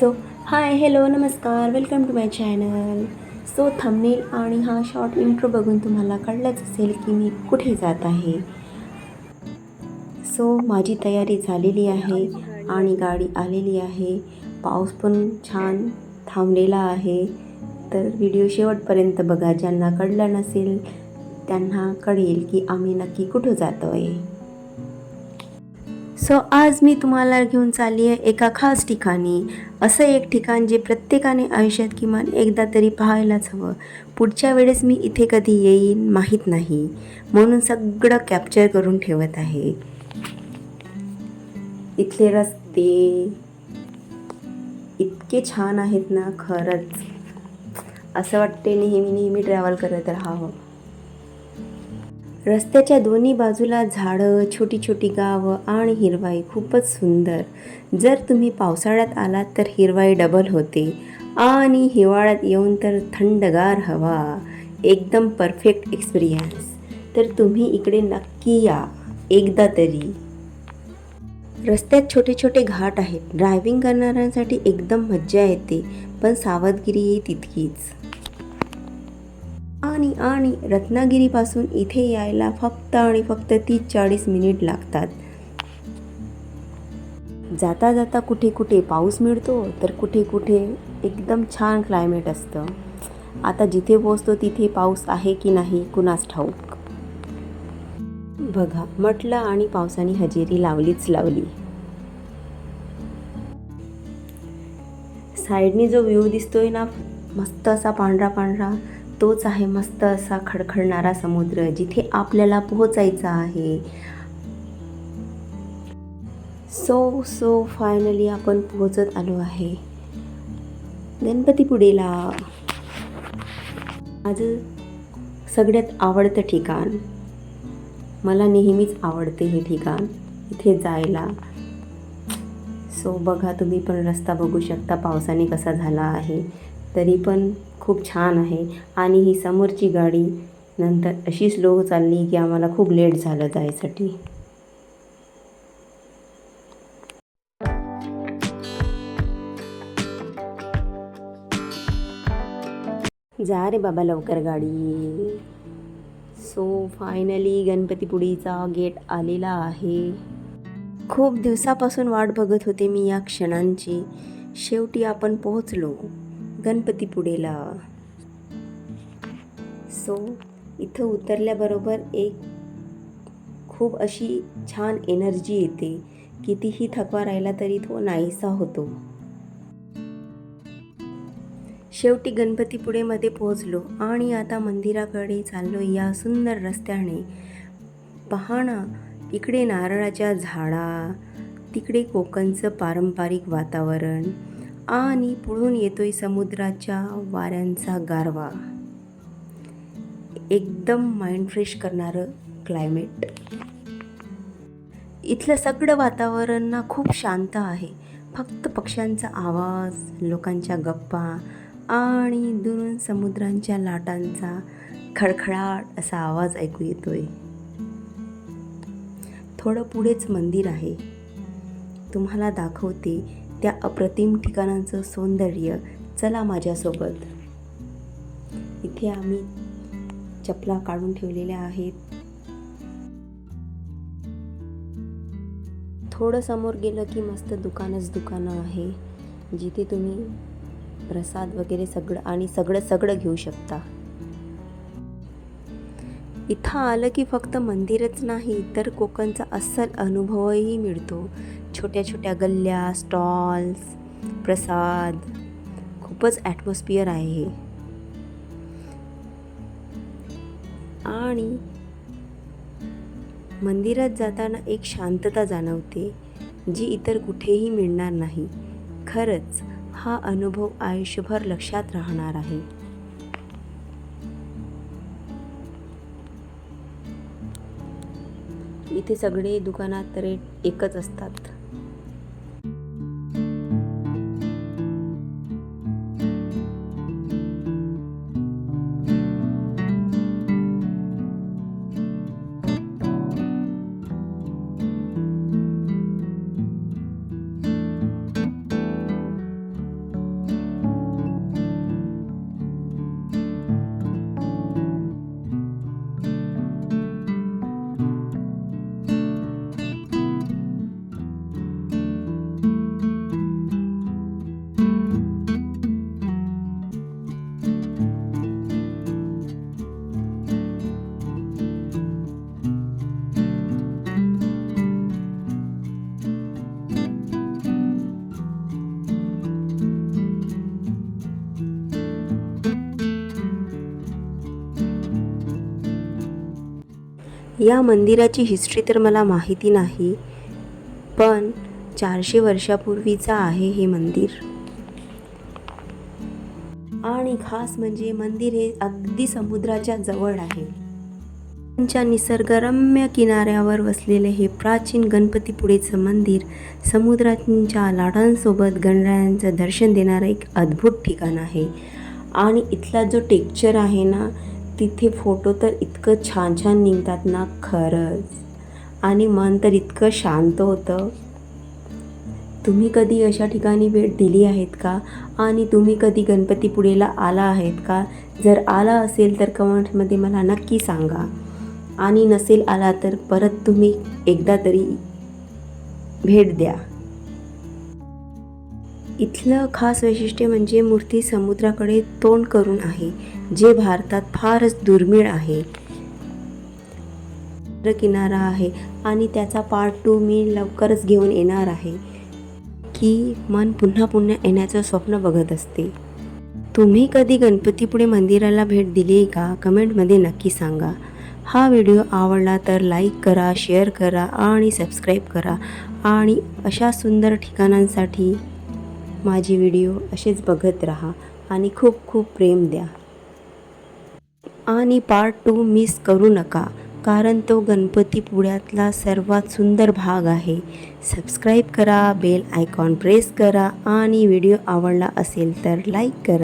So hi hello नमस्कार welcome to my channel so thumbnail आणि हा शॉर्ट इंट्रो बघून तुम्हाला कळलंच असेल की मी कुठे जात आहे. सो माझी तयारी झालेली आहे आणि गाडी आलेली आहे. पाऊस पण छान थांबलेला आहे. तर व्हिडिओ शेवटपर्यंत बघा ज्यांना कळलं नसेल त्यांना कळेल की आम्ही नक्की कुठं जातो आहे सो आज मी तुम्हाला घेऊन चालली आहे एका खास ठिकाणी. असं एक ठिकाण जे प्रत्येकाने आयुष्यात किमान एकदा तरी पाहायलाच हवं. पुढच्या वेळेस मी इथे कधी येईन माहीत नाही. म्हणून सगळं कॅप्चर करून ठेवत आहे. इथले रस्ते इतके छान आहेत ना खरंच. असं वाटते नेहमी नेहमी ट्रॅव्हल करत राहावं. रस्त्याच्या दोन्ही बाजूला झाडं छोटी छोटी गावं आणि हिरवाई खूपच सुंदर. जर तुम्ही पावसाळ्यात आलात तर हिरवाई डबल होते आणि हिवाळ्यात येऊन तर थंडगार हवा. एकदम परफेक्ट एक्सपिरियन्स तर तुम्ही इकडे नक्की या एकदा तरी. रस्त्यात छोटे छोटे घाट आहेत. ड्रायव्हिंग करणाऱ्यांसाठी एकदम मज्जा येते पण सावधगिरी तितकीच. आणि आणि रत्नागिरीपासून इथे यायला फक्त आणि फक्त तीस चाळीस मिनिट लागतात. जाता जाता कुठे कुठे पाऊस मिळतो तर कुठे कुठे एकदम छान क्लायमेट असतं. आता जिथे पोचतो तिथे पाऊस आहे की नाही कुणास ठाऊक? बघा म्हटलं आणि पावसाने हजेरी लावलीच लावली. साईडनी जो व्ह्यू दिसतोय ना मस्त असा पांढरा पांढरा तोच आहे मस्त असा खडखडणारा समुद्र जिथे आपल्याला पोहोचायचा आहे. सो सो फायनली आपण पोहोचत आलो आहे. गणपतीपुडेला माझं सगळ्यात आवडतं ठिकाण. मला नेहमीच आवडते हे ठिकाण इथे जायला. सो बघा तुम्ही पण रस्ता बघू शकता पावसाने कसा झाला आहे. तरी पण खूप छान आहे. आणि ही समोरची गाडी नंतर अशी स्लो चालली की आम्हाला खूप लेट झालं जायसाठी. जा रे बाबा लवकर गाडी. सो फायनली गणपतीपुडीचा गेट आलेला आहे. खूप दिवसापासून वाट बघत होते मी या क्षणांची. शेवटी आपण पोहोचलो. गणपतीपुळेला सो इथं उतरल्याबरोबर एक खूप अशी छान एनर्जी येते कितीही थकवा राहिला तरी तो नाहीसा होतो. शेवटी गणपतीपुळेमध्ये पोहोचलो आणि आता मंदिराकडे चाललो या सुंदर रस्त्याने. पहा ना इकडे नारळाच्या झाडा तिकडे कोकणचं पारंपरिक वातावरण. आणि पुढून येतोय समुद्राच्या वाऱ्यांचा गारवा. एकदम माइंड फ्रेश करणारं क्लायमेट इथलं सगळं वातावरण ना खूप शांत आहे. फक्त पक्ष्यांचा आवाज लोकांच्या गप्पा आणि दुरून समुद्रांच्या लाटांचा खडखडाट असा आवाज ऐकू येतोय. थोडं पुढेच मंदिर आहे. तुम्हाला दाखवते त्या अप्रतिम ठिकाणांचं सौंदर्य चला माझ्यासोबत. इथे आम्ही चपला काढून ठेवलेल्या आहेत. थोडं समोर गेलं की मस्त दुकानच दुकानं आहे जिथे तुम्ही प्रसाद वगैरे सगळं आणि सगळं सगळं घेऊ शकता. इथं आलं की फक्त मंदिरच नाही तर कोकणचा अस्सल अनुभवही मिळतो. छोट्या छोट्या गल्ल्या स्टॉल्स प्रसाद. खूपच ॲटमॉस्फिअर आहे हे. आणि मंदिरात जाताना एक शांतता जाणवते जी इतर कुठेही मिळणार नाही. खरंच हा अनुभव आयुष्यभर लक्षात राहणार आहे. इथे सगळे दुकानात रेट एकच असतात. या मंदिराची हिस्ट्री तर मला माहिती नाही पण चारशे वर्षापूर्वीचं आहे हे मंदिर. आणि खास म्हणजे मंदिर हे अगदी समुद्राच्या जवळ आहे. त्यांच्या निसर्गरम्य किनाऱ्यावर वसलेले हे प्राचीन गणपतीपुळेचं मंदिर समुद्राच्या लाटांसोबत गणरायांचं दर्शन देणारं एक अद्भुत ठिकाण आहे. आणि इथला जो टेक्चर आहे ना तिथे फोटो तर इतकं छान छान निघतात ना खरंच. आणि मन तर इतकं शांत होतं. तुम्ही कधी अशा ठिकाणी भेट दिली आहेत का? आणि तुम्ही कधी गणपतीपुळेला आला आहेत का? जर आला असेल तर कमेंट्समध्ये मला नक्की सांगा. आणि नसेल आला तर परत तुम्ही एकदा तरी भेट द्या. इथलं खास वैशिष्ट्य म्हणजे मूर्ती समुद्राकडे तोंड करून आहे. जे भारतात फारच दुर्मिळ आहे. किनारा आहे आणि त्याचा पार्ट टू मी लवकरच घेऊन येणार आहे. की मन पुन्हा पुन्हा येण्याचं स्वप्न बघत असते. तुम्ही कधी गणपतीपुळे मंदिराला भेट दिली आहे का? कमेंटमध्ये नक्की सांगा. हा व्हिडिओ आवडला तर लाईक करा शेअर करा आणि सबस्क्राईब करा. आणि अशा सुंदर ठिकाणांसाठी माझे व्हिडिओ असेच बघत राहा आणि खूप खूप प्रेम द्या. आणि पार्ट टू मिस करू नका कारण तो गणपतीपुळ्यातला सर्वात सुंदर भाग आहे. सबस्क्राईब करा बेल आयकॉन प्रेस करा आणि व्हिडिओ आवडला असेल तर लाईक करा.